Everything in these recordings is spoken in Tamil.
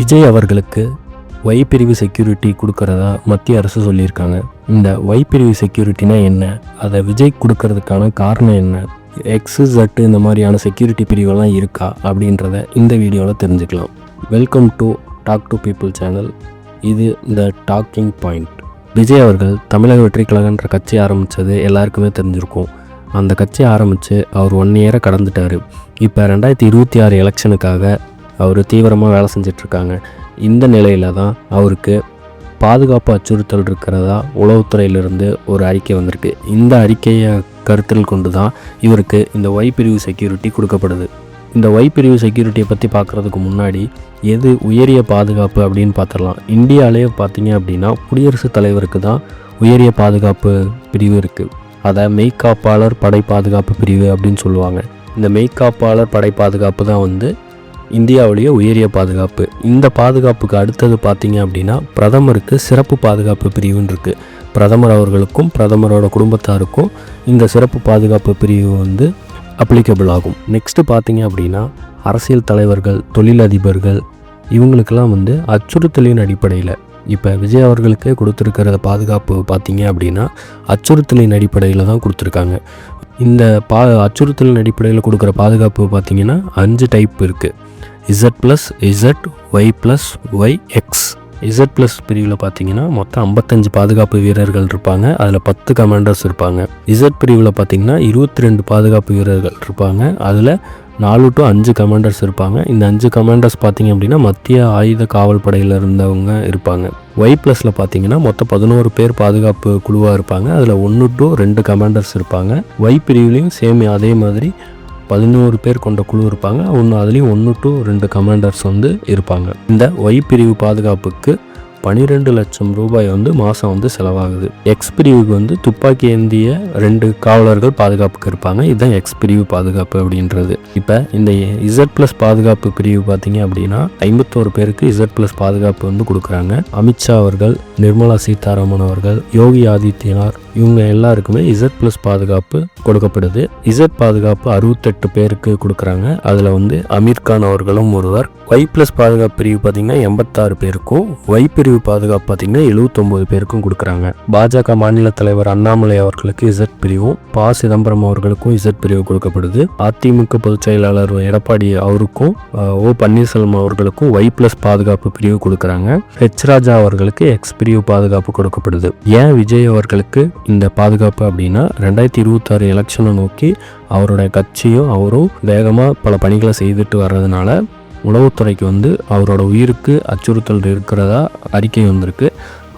விஜய் அவர்களுக்கு ஒய் பிரிவு செக்யூரிட்டி கொடுக்கறதா மத்திய அரசு சொல்லியிருக்காங்க. இந்த ஒய் பிரிவு செக்யூரிட்டினா என்ன? அதை விஜய் கொடுக்கறதுக்கான காரணம் என்ன? எக்ஸு ஜட்டு இந்த மாதிரியான செக்யூரிட்டி பிரிவுலாம் இருக்கா? அப்படின்றத இந்த வீடியோவில் தெரிஞ்சுக்கலாம். Welcome to talk to people channel இது இந்த டாக்கிங் பாயிண்ட் விஜய் அவர்கள் தமிழக வெற்றி கழகன்ற கட்சி ஆரம்பித்தது எல்லாருக்குமே தெரிஞ்சிருக்கும். அந்த கட்சி ஆரம்பித்து அவர் ஒன் இயரை கடந்துட்டார். இப்போ ரெண்டாயிரத்தி இருபத்தி ஆறு எலெக்ஷனுக்காக அவர் தீவிரமாக வேலை செஞ்சிட்ருக்காங்க. இந்த நிலையில் தான் அவருக்கு பாதுகாப்பு அச்சுறுத்தல் இருக்கிறதா உளவுத்துறையிலிருந்து ஒரு அறிக்கை வந்திருக்கு. இந்த அறிக்கையை கருத்தில் கொண்டு தான் இவருக்கு இந்த ஒய் பிரிவு செக்யூரிட்டி கொடுக்கப்படுது. இந்த ஒய் பிரிவு செக்யூரிட்டியை பற்றி பார்க்குறதுக்கு முன்னாடி எது உயரிய பாதுகாப்பு அப்படின்னு பார்த்துடலாம் இந்தியாவிலே பார்த்தீங்க அப்படின்னா குடியரசுத் தலைவருக்கு தான் உயரிய பாதுகாப்பு பிரிவு இருக்குது அதை மெய்காப்பாளர் படை பாதுகாப்பு பிரிவு அப்படின்னு சொல்லுவாங்க. இந்த மெய்காப்பாளர் படை பாதுகாப்பு தான் வந்து இந்தியாவிலேயே உயரிய பாதுகாப்பு. இந்த பாதுகாப்புக்கு அடுத்தது பார்த்தீங்க அப்படின்னா பிரதமருக்கு சிறப்பு பாதுகாப்பு பிரிவுன்னு இருக்குது பிரதமர் அவர்களுக்கும் பிரதமரோட குடும்பத்தாருக்கும் இந்த சிறப்பு பாதுகாப்பு பிரிவு வந்து அப்ளிகபிள் ஆகும். நெக்ஸ்ட்டு பார்த்தீங்க அப்படின்னா அரசியல் தலைவர்கள் தொழிலதிபர்கள் இவங்களுக்கெல்லாம் வந்து அச்சுறுத்தலின் அடிப்படையில் இப்போ விஜய் அவர்களுக்கே கொடுத்துருக்கிற பாதுகாப்பு பார்த்தீங்க அப்படின்னா அச்சுறுத்தலின் அடிப்படையில் தான் கொடுத்துருக்காங்க. இந்த பா அச்சுறுத்தலின் அடிப்படையில் கொடுக்குற பாதுகாப்பு பார்த்தீங்கன்னா அஞ்சு டைப் இருக்குது Z plus Z Y plus Y X Z plus பிரிவில் பார்த்தீங்கன்னா மொத்தம் ஐம்பத்தஞ்சு பாதுகாப்பு வீரர்கள் இருப்பாங்க. அதில் பத்து கமாண்டர்ஸ் இருப்பாங்க. இசட் பிரிவில் பார்த்தீங்கன்னா இருபத்தி ரெண்டு பாதுகாப்பு வீரர்கள் இருப்பாங்க. அதில் நாலு டு அஞ்சு கமாண்டர்ஸ் இருப்பாங்க. இந்த அஞ்சு கமாண்டர்ஸ் பார்த்தீங்க அப்படின்னா மத்திய ஆயுத காவல் படையில் இருந்தவங்க இருப்பாங்க. ஒய் ப்ளஸில் பார்த்தீங்கன்னா மொத்தம் பதினோரு பேர் பாதுகாப்பு குழுவாக இருப்பாங்க. அதில் ஒன்று டு ரெண்டு கமாண்டர்ஸ் இருப்பாங்க. ஒய் பிரிவுலேயும் சேம் அதே மாதிரி பதினோரு பேர் கொண்ட குழு இருப்பாங்க. ஒன்று அதுலேயும் ஒன்று டு ரெண்டு கமாண்டர்ஸ் வந்து இருப்பாங்க. இந்த ஒய் பிரிவு பாதுகாப்புக்கு பன்னிரெண்டு லட்சம் ரூபாய் வந்து மாதம் வந்து செலவாகுது. எக்ஸ் பிரிவுக்கு வந்து துப்பாக்கி ஏந்திய ரெண்டு காவலர்கள் பாதுகாப்புக்கு இருப்பாங்க. இதுதான் எக்ஸ் பிரிவு பாதுகாப்பு அப்படின்றது. இப்போ இந்த இசட் ப்ளஸ் பாதுகாப்பு பிரிவு பார்த்தீங்க அப்படின்னா ஐம்பத்தோரு பேருக்கு இசட் ப்ளஸ் பாதுகாப்பு வந்து கொடுக்குறாங்க. அமித்ஷா அவர்கள் நிர்மலா சீதாராமன் அவர்கள் யோகி ஆதித்யநாத் இவங்க எல்லாருக்குமே இசட் ப்ளஸ் பாதுகாப்பு கொடுக்கப்படுது. இசட் பாதுகாப்பு அறுபத்தெட்டு பேருக்கு கொடுக்குறாங்க. அதில் வந்து அமீர் கான் அவர்களும் ஒருவர். ஒய் ப்ளஸ் பாதுகாப்பு பிரிவு பார்த்தீங்கன்னா எண்பத்தாறு பேருக்கும் ஒய் பிரிவு பாதுகாப்பு பார்த்தீங்கன்னா எழுபத்தொம்போது பேருக்கும் கொடுக்குறாங்க. பாஜக மாநில தலைவர் அண்ணாமலை அவர்களுக்கு இசட் பிரிவும் ப சிதம்பரம் அவர்களுக்கும் இசட் பிரிவு கொடுக்கப்படுது. அதிமுக பொதுச் செயலாளர் எடப்பாடி அவருக்கும் ஓ பன்னீர்செல்வம் அவர்களுக்கும் ஒய் ப்ளஸ் பாதுகாப்பு பிரிவு கொடுக்குறாங்க. ஹெச் ராஜா அவர்களுக்கு எக்ஸ் பிரிவு பாதுகாப்பு கொடுக்கப்படுது. ஏன் விஜய் அவர்களுக்கு இந்த பாதுகாப்பு அப்படின்னா ரெண்டாயிரத்தி இருபத்தாறு எலெக்ஷனை நோக்கி அவருடைய கட்சியும் அவரும் வேகமாக பல பணிகளை செய்துட்டு வர்றதுனால உளவுத்துறைக்கு வந்து அவரோட உயிருக்கு அச்சுறுத்தல் இருக்கிறதா அறிக்கை வந்திருக்கு.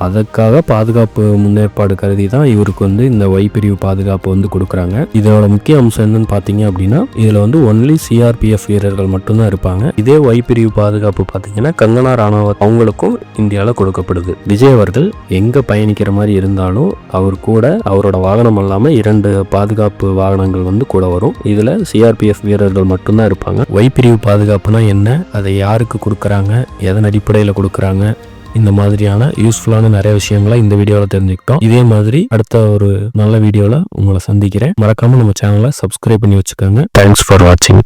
அதற்காக பாதுகாப்பு முன்னேற்பாடு கருதி தான் இவருக்கு வந்து இந்த ஒய் பிரிவு பாதுகாப்பு வந்து கொடுக்குறாங்க. இதோட முக்கிய அம்சம் என்னன்னு பார்த்தீங்க அப்படின்னா இதில் வந்து ஒன்லி சிஆர்பிஎஃப் வீரர்கள் மட்டும்தான் இருப்பாங்க. இதே ஒய் பிரிவு பாதுகாப்பு பார்த்தீங்கன்னா கங்கனா ராணுவ அவங்களுக்கும் இந்தியாவில் கொடுக்கப்படுது. விஜய் அவர்கள் எங்கே பயணிக்கிற மாதிரி இருந்தாலும் அவர் கூட அவரோட வாகனம் இல்லாமல் இரண்டு பாதுகாப்பு வாகனங்கள் வந்து கூட வரும். இதில் சிஆர்பிஎஃப் வீரர்கள் மட்டும்தான் இருப்பாங்க. ஒய் பிரிவு பாதுகாப்புனா என்ன? அதை யாருக்கு கொடுக்குறாங்க? எதன் அடிப்படையில் கொடுக்குறாங்க? இந்த மாதிரியான யூஸ்ஃபுல்லான நிறைய விஷயங்களை இந்த வீடியோவில் தெரிஞ்சுக்கிட்டோம். இதே மாதிரி அடுத்த ஒரு நல்ல வீடியோவில் உங்களை சந்திக்கிறேன். மறக்காம நம்ம சேனலை சப்ஸ்கிரைப் பண்ணி வச்சுக்கோங்க. தேங்க்ஸ் ஃபார் வாட்சிங்